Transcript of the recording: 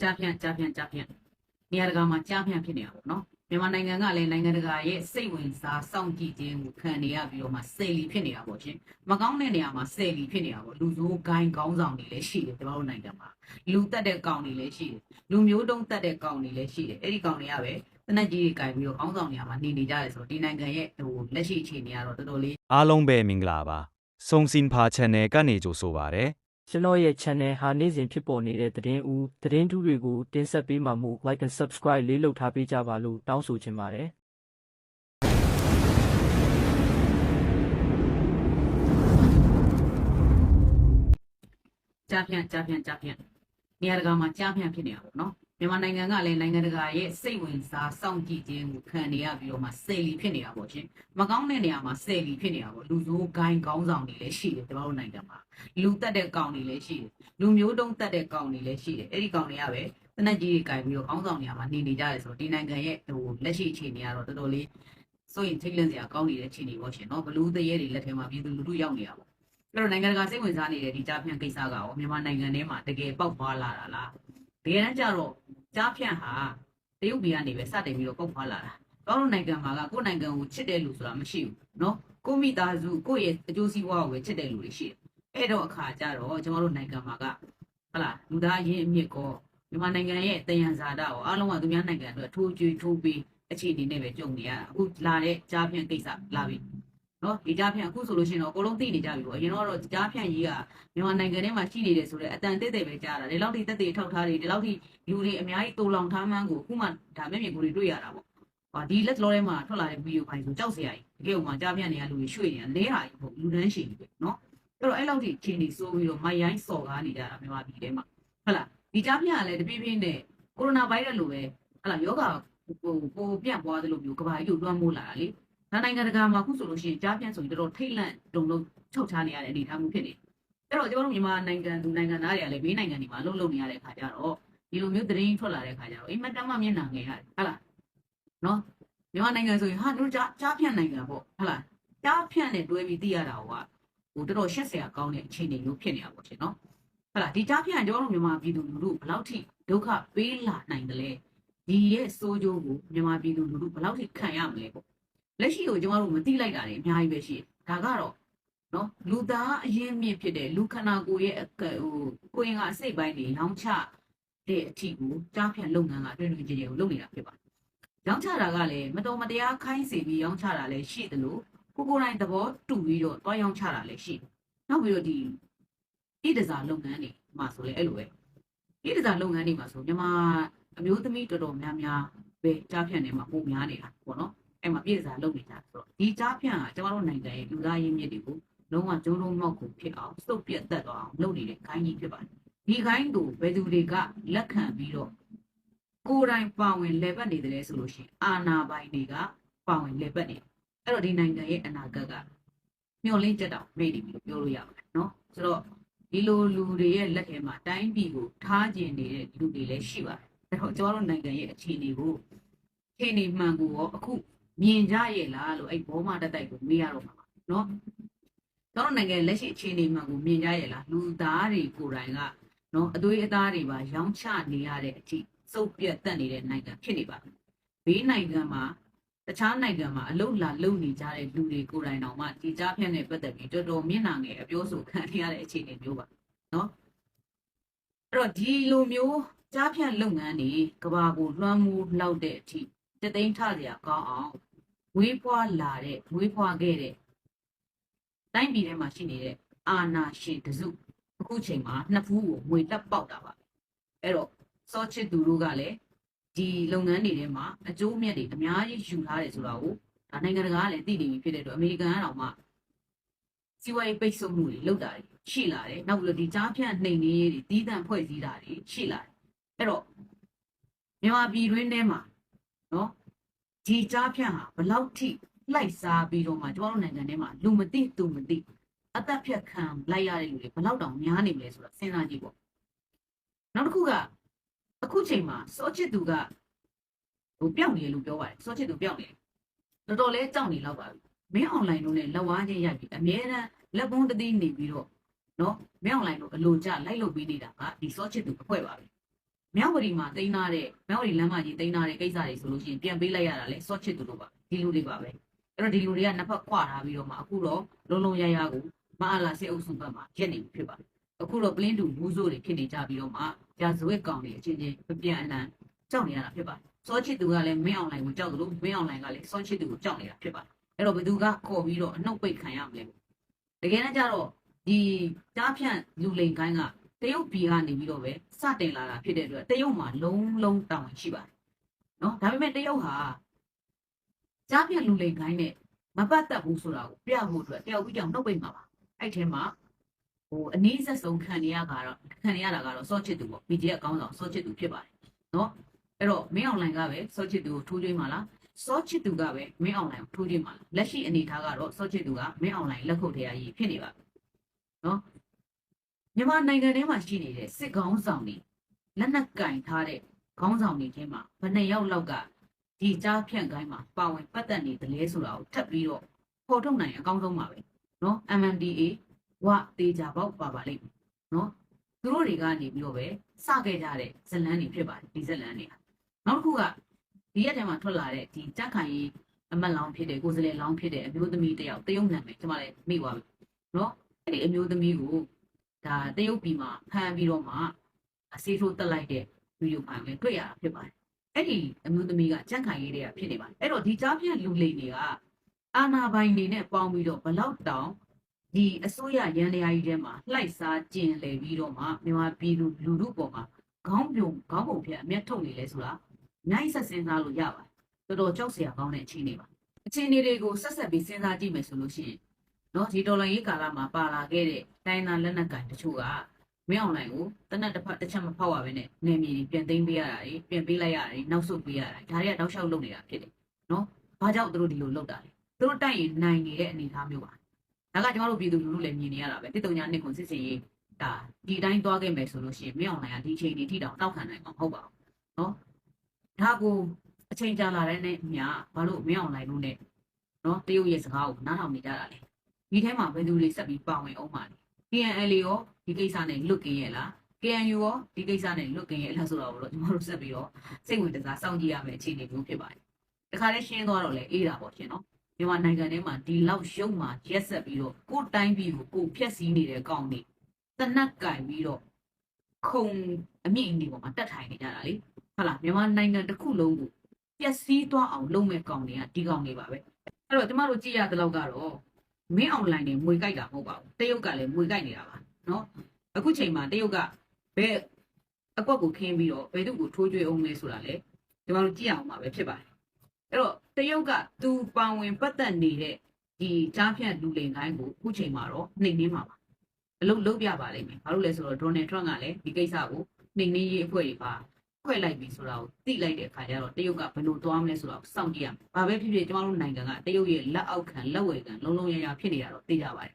ကြားဖြန့်ကြားဖြန့်ကြားဖြန့်နေရာတကာမှာကြားဖြန့်ဖြစ်နေတာပေါ့နော်မြန်မာနိုင်ငံကလည်းနိုင်ငံတကာရဲ့စိတ်ဝင်စားစောင့်ကြည့်ခြင်းကိုခံနေရပြီးတော့မှဆယ်လီဖြစ်နေတာပေါ့ရှင်မကောင်းတဲ့နေရာမှာဆယ်လီဖြစ်နေတာပေါ့လူဆိုးဂိုင်းကောင်းဆောင်တွေလည်းရှိတယ်ကျွန်တော်တို့နိုင်ငံမှာလူတက်တဲ့ကောင်တွေလည်းရှိတယ်လူမျိုးတုံးတက်တဲ့ကောင်တွေလည်းရှိတယ်အဲ့ဒီကောင်တွေကပဲတနက်ကြီးတွေကြိုင်ပြီးတော့ကောင်းဆောင်နေရာမှာနေနေကြတယ်ဆိုတော့ဒီနိုင်ငံရဲ့ဟိုလက်ရှိအခြေအနေကတော့တော်တော်လေးအားလုံးပဲမင်္ဂလာပါဆုံစင်ဖာ channel ကနေကြိုဆိုပါရစေ ကျွန်တော်ရဲ့ channel ဟာနေ့စဉ်ဖြစ်ပေါ်နေတဲ့သတင်းဦးသတင်းထူးတွေကိုတင်ဆက်ပေးမှာမို့ like and subscribe လေးလုပ်ထားပေးကြပါလို့တောင်းဆိုချင်ပါတယ်ကြားဖြန့်ကြားဖြန့်ကြားဖြန့်နေရာတကာမှာကြားဖြန့်ဖြစ်နေတာပေါ့နော် မြန်မာနိုင်ငံကလည်းနိုင်ငံတကာရဲ့စိတ်ဝင်စားစောင့်ကြည့်ခြင်းကိုခံနေရပြီးတော့မှဆယ်လီဖြစ်နေတာပေါ့ရှင်မကောင်းတဲ့နေရာမှာဆယ်လီဖြစ်နေတာပေါ့လူဆိုးဂိုင်းကောင်းဆောင်တွေလည်းရှိတယ်ကျွန်တော်တို့နိုင်ငံမှာလူတက်တဲ့ကောင်တွေလည်းရှိတယ်လူမျိုးတုံးတက်တဲ့ကောင်တွေလည်းရှိတယ်အဲ့ဒီကောင်တွေကပဲတနက်ကြီးတွေကြိုင်ပြီးတော့ကောင်းဆောင်နေရာမှာနေနေကြတယ်ဆိုတော့ဒီနိုင်ငံရဲ့ဟိုလက်ရှိအခြေအနေကတော့တော်တော်လေးစိုးရင်ထိတ်လန့်စရာကောင်းနေတဲ့အခြေအနေပေါ့ရှင်နော်ဘလူးတရေတွေလက်ထဲမှာပြည်သူလူထုရောက်နေတာပေါ့အဲ့တော့နိုင်ငံတကာစိတ်ဝင်စားနေတဲ့ဒီကြားဖြန့်ကိစ္စကရောမြန်မာနိုင်ငံထဲမှာတကယ်ပေါက်ဖွာလာတာလား တကယ်တမ်းကျတော့ကြားဖြန့်ဟာတရုတ်ပြည်ကနေပဲစတင်ပြီးတော့ပေါက်ဖွာလာတာတော့တို့နိုင်ငံမှာကကိုယ့်နိုင်ငံကိုချစ်တဲ့လူဆိုတာမရှိဘူးเนาะကိုယ့်မိသားစုကိုယ့်ရဲ့အကျိုးစီးပွားကိုပဲချစ်တဲ့လူတွေရှိတယ်အဲ့တော့အခါကျတော့ကျွန်တော်တို့နိုင်ငံမှာကဟလာလူသားရင်းအမြစ်ကောမြန်မာနိုင်ငံရဲ့တယံဇာတာကိုအားလုံးကသူများနိုင်ငံအတွက်ထိုးကြွေးထိုးပေးအခြေအနေနဲ့ပဲကြုံနေရတာအခုလာတဲ့ကြားဖြန့်ကိစ္စလာပြီ နော်ဒီကြားဖြန့်အခုဆိုလို့ရှိရင်တော့အကုန်လုံးသိနေကြပြီပေါ့အရင်တော့ကြားဖြန့်ကြီးကမြန်မာနိုင်ငံထဲမှာရှိနေတယ်ဆိုတော့အတန်တက်တက်ပဲကြားတာဒီလောက်ထိတက်တက်ထောက်ထားတွေဒီလောက်ထိလူတွေအများကြီးတူလောင်ထားမှန်းကိုအခုမှဒါမျက်မြင်ကိုယ်တွေတွေ့ရတာပေါ့ဟာဒီလက်လောထဲမှာထွက်လာတဲ့ဗီဒီယိုဖိုင်ဆိုကြောက်စရာကြီးတကယ်ဟိုမှာကြားဖြန့်နေတဲ့လူတွေရွှေ့နေတာလဲတာကြီးပေါ့လူတန်းရှိနေပဲနော်အဲ့တော့အဲ့လောက်ထိအချိန်ကြီးစိုးပြီးတော့မိုင်ရိုင်းစော်ကားနေကြတာမြန်မာပြည်ထဲမှာဟုတ်လားဒီကြားဖြန့်ကလည်းတပြည့်ပြည့်နဲ့ကိုရိုနာဗိုင်းရပ်လိုပဲဟုတ်လားယောဂဟိုပိုပြန့်ပွားသလိုမျိုးကဘာကြီးကိုတွန်းမိုးလာတာလေ ဒါနိုင်ငံတကာမှာအခုဆိုလို့ရှိရင်ကြားပြန်ဆိုရင်တော်တော်ထိတ်လန့်တုံလုံးချုပ်ချနေရတဲ့အနေအထားမျိုးဖြစ်နေအဲ့တော့ကျွန်တော်တို့မြန်မာနိုင်ငံသူနိုင်ငံသားတွေကလည်းဘေးနိုင်ငံတွေမှာလှုပ်လှုပ်နေရတဲ့ခါကျတော့ဒီလိုမျိုးသတင်းထွက်လာတဲ့ခါကျတော့အိမ်မက်တမ်းမမျက်နှာငယ်ရတယ်ဟုတ်လားနော်မြန်မာနိုင်ငံဆိုရင်ဟာတို့ကြားကြားဖြန့်နိုင်ငံပေါ့ဟုတ်လားကြားဖြန့်နဲ့တွဲပြီးသိရတာကဟိုတော်တော်ရှက်စရာကောင်းတဲ့အခြေအနေမျိုးဖြစ်နေတာပေါ့ရှင်နော်ဟုတ်လားဒီကြားဖြန့်ကျွန်တော်တို့မြန်မာပြည်သူလူထုဘယ်လောက်ထိဒုက္ခပေးလာနိုင်တယ်လဲဒီရဲ့စိုးကြိုးကိုမြန်မာပြည်သူလူထုဘယ်လောက်ထိခံရမလဲပေါ့ လက်ရှိကိုကျမတို့မသိလိုက်တာတွေအများကြီးပဲရှိတယ်။ဒါကတော့နော်လူသားအရင်းမြစ်ဖြစ်တဲ့လူခန္ဓာကိုယ်ရဲ့အကဟိုကိုယ်ရင်ကအစိတ်ပိုင်းတွေလောင်းချတဲ့အထီကိုကြားဖြန့်လုပ်ငန်းကတွင်တွင်ကြည်ကြည်ကိုလုပ်နေတာဖြစ်ပါတယ်။ရောင်းချတာကလည်းမတော်မတရားခိုင်းစေပြီးရောင်းချတာလည်းရှိတယ်လို့ကိုကိုယ်တိုင်သဘောတူပြီးတော့တွားရောင်းချတာလည်းရှိတယ်။နောက်ပြီးတော့ဒီဣဒဇာလုပ်ငန်းတွေမှာဆိုလည်းအဲ့လိုပဲဣဒဇာလုပ်ငန်းတွေမှာဆိုမြန်မာအမျိုးသမီးတော်တော်များများပဲကြားဖြန့်နေမှာပုံများနေတာပေါ့နော် အဲ့မှာပြည့်စားလုပ်နေကြဆိုတော့ဒီကြားဖြန့်ကကျမတို့နိုင်ငံရဲ့လူသားရင်းမြစ်တွေကိုလုံးဝကျုံးလုံးမောက်ကိုဖြစ်အောင်စုပ်ပြတ်တက်သွားအောင်လုပ်နေတဲ့ခိုင်းကြီးဖြစ်ပါတယ်ဒီခိုင်းကိုဘယ်သူတွေကလက်ခံပြီးတော့ကိုယ်တိုင်ပါဝင်လေပတ်နေတယ်ဆိုလို့ရှိရင်အာနာပိုင်တွေကပါဝင်လေပတ်နေတယ်အဲ့တော့ဒီနိုင်ငံရဲ့အနာဂတ်ကမျှော်လင့်ချက်တောင်မေ့နေပြီလို့ပြောလို့ရပါတယ်နော်ဆိုတော့ဒီလိုလူတွေရဲ့လက်ထဲမှာတိုင်းပြည်ကိုထားကျင်နေတဲ့လူတွေလည်းရှိပါတယ်အဲ့တော့ကျမတို့နိုင်ငံရဲ့အခြေအနေကိုအခြေအနေမှန်ကိုရောအခု မြင်ကြရဲ့လားလို့အဲ့ဘောမတက်တိုက်ကိုမေးရတော့မှာပါနော်တော့နိုင်ငံလက်ရှိအခြေအနေမှန်ကိုမြင်ကြရဲ့လားလူသားတွေကိုယ်တိုင်ကနော်အသွေးအသားတွေပါရောင်းချနေရတဲ့အထိစုပ်ပြတ်တက်နေတဲ့နိုင်ငံဖြစ်နေပါဘူးဘေးနိုင်ငံမှာတခြားနိုင်ငံမှာအလုလာလုံနေကြတဲ့လူတွေကိုယ်တိုင်တောင်မှဒီကြားဖြန့်နဲ့ပတ်သက်ပြီးတော်တော်မျက်နှာငယ်အပြောဆိုခံနေရတဲ့အခြေအနေမျိုးပါနော်အဲ့တော့ဒီလိုမျိုးကြားဖြန့်လုပ်ငန်းတွေကဘာကိုလွှမ်းမိုးလောက်တဲ့အထိတသိန်းထစရာကောင်းအောင် ဝေးဖွာလာတဲ့ဝေးဖွာခဲ့တဲ့တိုင်းပြည်ထဲမှာရှိနေတဲ့အာနာရှင်တစုအခုချိန်မှာနှစ်ဖူးကိုငွေတက်ပေါက်တာပါအဲ့တော့စောချစ်သူတို့ကလည်းဒီလုပ်ငန်းတွေထဲမှာအကျိုးအမြတ်တွေအများကြီးယူထားတယ်ဆိုတာကိုဒါနိုင်ငံတကာကလည်းသိနေပြီဖြစ်တဲ့အတွက်အမေရိကန်ကတော့မှစီးပွားရေးပိတ်ဆို့မှုတွေလုပ်တာတွေရှိလာတယ်နောက်ပြီးတော့ဒီကြားဖြန့်နှိမ်နင်းရေးတွေတီးတန့်ဖွဲ့စည်းတာတွေရှိလာတယ်အဲ့တော့မြန်မာပြည်တွင်းထဲမှာနော် ဒီကြားဖြန့်ဟာဘလောက်ထိလိုက်စားပြီးတော့မှကျွန်တော်တို့နိုင်ငံထဲမှာလူမသိသူမသိအသက်ဖြတ်ခံလိုက်ရတဲ့လူတွေဘလောက်တောင်များနေမလဲဆိုတာစဉ်းစားကြည့်ပေါ့နောက်တစ်ခုကအခုချိန်မှာစောချစ်သူကဟိုပျောက်နေတယ်လို့ပြောပါတယ်စောချစ်သူပျောက်နေတယ်တော်တော်လေးကြောက်နေတော့ပါပြီမင်းအွန်လိုင်းတို့နဲ့လက်ဝါးချင်းရိုက်ပြီးအမြဲတမ်းလက်ပုံးတသိနေပြီးတော့နော်မင်းအွန်လိုင်းတို့အလိုကျလိုက်လုပ်ပေးနေတာကဒီစောချစ်သူအဖွဲ့ပါပဲ မြောက်ဝတီမှာတင်ထားတဲ့မြောက်ဝတီလမ်းမကြီးတင်ထားတဲ့ကိစ္စတွေဆိုလို့ရှိရင်ပြန်ပေးလိုက်ရတာလေစော့ချစ်သူတို့ပါဒီလူတွေပါပဲအဲ့တော့ဒီလူတွေကနှစ်ဖက်ခွာထားပြီးတော့မှအခုတော့လုံးလုံးရရကိုမအားလာစစ်အုပ်စုဘက်မှာရက်နေပြီဖြစ်ပါတယ်အခုတော့ပလင်းတူဘူးဆိုတွေဖြစ်နေကြပြီးတော့မှကြာဇွဲကောင်တွေအချင်းချင်းမပြန်အလန်ကြောက်နေရတာဖြစ်ပါတယ်စောချစ်သူကလည်းမင်းအောင်လိုင်ကိုကြောက်တယ်လို့မင်းအောင်လိုင်ကလည်းစောချစ်သူကိုကြောက်နေတာဖြစ်ပါတယ်အဲ့တော့ဘယ်သူကခေါ်ပြီးတော့အနှုတ်ပိတ်ခံရမလဲတကယ်တမ်းကျတော့ဒီတားဖြန့်လူလိန်ကိုင်းက တရုတ်ပြည်ကနေပြီးတော့ပဲစတင်လာတာဖြစ်တဲ့အတွက်တရုတ်မှာလုံးလုံးတောင်းရှိပါတယ်နော်ဒါပေမဲ့တရုတ်ဟာကြားပြလူလိန်ခိုင်းနဲ့မပတ်သက်ဘူးဆိုတာကိုပြဖို့အတွက်တယောက်ပြီးတောင်နှုတ်ပိတ်မှာပါအဲ့ထဲမှာဟိုအနည်းဆက်ဆုံးခံနေရတာကတော့ခံနေရတာကတော့စောချစ်သူပေါ့ BGF ကောင်းဆောင်စောချစ်သူဖြစ်ပါတယ်နော်အဲ့တော့မင်းအွန်လိုင်းကပဲစောချစ်သူကိုထိုးကျွေးမှာလားစောချစ်သူကပဲမင်းအွန်လိုင်းကိုထိုးကျွေးမှာလားလက်ရှိအနေအထားကတော့စောချစ်သူကမင်းအွန်လိုင်းလက်ခုပ်ထဲအရေးဖြစ်နေပါနော် မြန်မာနိုင်ငံထဲမှာရှိနေတဲ့စစ်ကောင်းဆောင်တွေလက်နက်ကင်ထားတဲ့ခေါင်းဆောင်တွေထဲမှာဘယ်နှစ်ယောက်လောက်ကဒီကြားဖြန့်ကိုင်းမှာပါဝင်ပတ်သက်နေတယ်လဲဆိုတာကိုထပ်ပြီးတော့ပေါ်ထုတ်နိုင်ရင်အကောင်းဆုံးပါပဲเนาะ MNDA ဝတေချာပေါက်ပါပါလိမ့်မယ်เนาะသူတို့တွေကနေပြီးတော့ပဲစခဲ့ကြတဲ့ဇလန်းတွေဖြစ်ပါတယ်ဒီဇလန်းတွေကနောက်တစ်ခုကဒီရက်ထဲမှာထွက်လာတဲ့ဒီကြက်ခိုင်ရေးအမတ်လောင်းဖြစ်တဲ့ကိုယ်စလဲလောင်းဖြစ်တဲ့အမျိုးသမီးတစ်ယောက်တရုတ်နာမည်ကျွန်မလည်းမိသွားပြီเนาะအဲ့ဒီအမျိုးသမီးကို ဒါတရုတ်ပြည်မှာဖမ်းပြီးတော့မှအစီထိုးတက်လိုက်တဲ့ဗီဒီယိုဖိုင်ကိုတွေ့ရတာဖြစ်ပါတယ်။အဲ့ဒီအမျိုးသမီးကကြန့်ခိုင်ရေးတွေကဖြစ်နေပါတယ်။အဲ့တော့ဒီကြားပြန့်လူလိမ်တွေကအာနာပိုင်နေနဲ့ပေါင်းပြီးတော့ဘလောက်တောင်ဒီအစိုးရရန်တရားကြီးထဲမှာလှိုက်စားကျင်လေပြီးတော့မှမြန်မာပြည်လူလူထုပေါ်မှာခေါင်းပြုံခေါင်းပုံဖြတ်အမျက်ထုတ်နေလဲဆိုတာနိုင်ဆက်စဉ်းစားလို့ရပါတယ်။တော်တော်ကြောက်စရာကောင်းတဲ့အခြေအနေပါ။အခြေအနေတွေကိုဆက်ဆက်ပြီးစဉ်းစားကြည့်မယ်ဆိုလို့ရှိရင် နော်ဒီဒေါ်လာရေးကာလမှာပါလာခဲ့တဲ့တိုင်းသားလက်နက်ကိုင်တချို့ကမင်းအောင်လိုင်ကိုတနက်တစ်ဖက်တစ်ချက်မဖောက်ရဘဲနဲ့နေမြေတွေပြန်သိမ်းပေးရတာတွေပြန်ပေးလိုက်ရတာတွေနောက်ဆုတ်ပေးရတာတွေဒါတွေကတောက်လျှောက်လုပ်နေတာဖြစ်တယ်နော်ဘာကြောင့်သူတို့ဒီလိုလုပ်တာလဲသူတို့တိုက်ရင်နိုင်နေတဲ့အနေအထားမျိုးပါဒါကကျွန်တော်တို့ပြည်သူလူထုလည်းမြင်နေရတာပဲတစ်တုံညာနှစ်ခုစစ်စင်ရေးဒါဒီတိုင်းသွားခဲ့မယ်ဆိုလို့ရှိရင်မင်းအောင်လိုင်ကဒီချိန်ကြီးထိတောင်တောက်ခံနိုင်မှာမဟုတ်ပါဘူးနော်ဒါကိုအချိန်ကြာလာတဲ့နဲ့မြဘာလို့မင်းအောင်လိုင်လို့ ਨੇ နော်တရုတ်ရဲ့စကားကိုနားထောင်နေကြတာလဲ ဒီထဲမှာဘယ်သူတွေဆက်ပြီးပါဝင်အောင်ပါလဲ KNL ရောဒီကိစ္စနဲ့လွတ်ကင်းရဲ့လား KNU ရောဒီကိစ္စနဲ့လွတ်ကင်းရဲ့လားဆိုတော့တော့ကျွန်တော်တို့ဆက်ပြီးတော့စိတ်ဝင်စားစောင့်ကြည့်ရမယ့်အခြေအနေမျိုးဖြစ်ပါတယ်။တခါလေးရှင်းသွားတော့လေအေးတာပေါ့ရှင်နော်။မြန်မာနိုင်ငံထဲမှာဒီလောက်ရှုံမှရက်ဆက်ပြီးတော့ကိုယ်တိုင်းပြည်ကိုကိုယ်ဖျက်ဆီးနေတဲ့ကောင်းနေတနက်ကင်ပြီးတော့ခုံအမြင့်အင်းဒီပေါ်မှာတက်ထိုင်နေကြတာလေ။ဟုတ်လားမြန်မာနိုင်ငံတစ်ခုလုံးကိုပျက်စီးသွားအောင်လုပ်မဲ့ကောင်းတွေကဒီကောင်းနေပါပဲ။အဲ့တော့ကျမတို့ကြည့်ရတဲ့လောက်ကတော့ မင်းအွန်လိုင်းနေမွေကြိုက်တာမဟုတ်ပါဘူးတရုတ်ကလည်းမွေကြိုက်နေတာပါနော်အခုချိန်မှာတရုတ်ကဘယ်အကွက်ကိုခင်းပြီးတော့ဘယ်သူ့ကိုထိုးကြွေးအောင်လဲဆိုတာလေဒီမှာတို့ကြည့်အောင်ပါပဲဖြစ်ပါတယ်အဲ့တော့တရုတ်ကသူပါဝင်ပတ်သက်နေတဲ့ဒီကြားဖြတ်လူလိန်တိုင်းကိုအခုချိန်မှာတော့နှိမ်နှင်းမှာပါအလုပ်လုပ်ပြပါလိမ့်မယ်ဘာလို့လဲဆိုတော့ဒေါ်နယ်ထရန့်ကလည်းဒီကိစ္စကိုနှိမ်နှင်းရေးအဖွဲ့တွေပါ ဖွဲ့လိုက်ပြီဆိုတာကိုသိလိုက်တဲ့အခါကျတော့တရုတ်ကဘယ်လိုသွားမလဲဆိုတာကိုစောင့်ကြည့်ရမယ်။ဘာပဲဖြစ်ဖြစ်ကျမတို့နိုင်ငံကတရုတ်ရဲ့လက်အောက်ခံလက်ဝယ်ခံလုံးလုံးရရဖြစ်နေတာတော့သိကြပါတယ်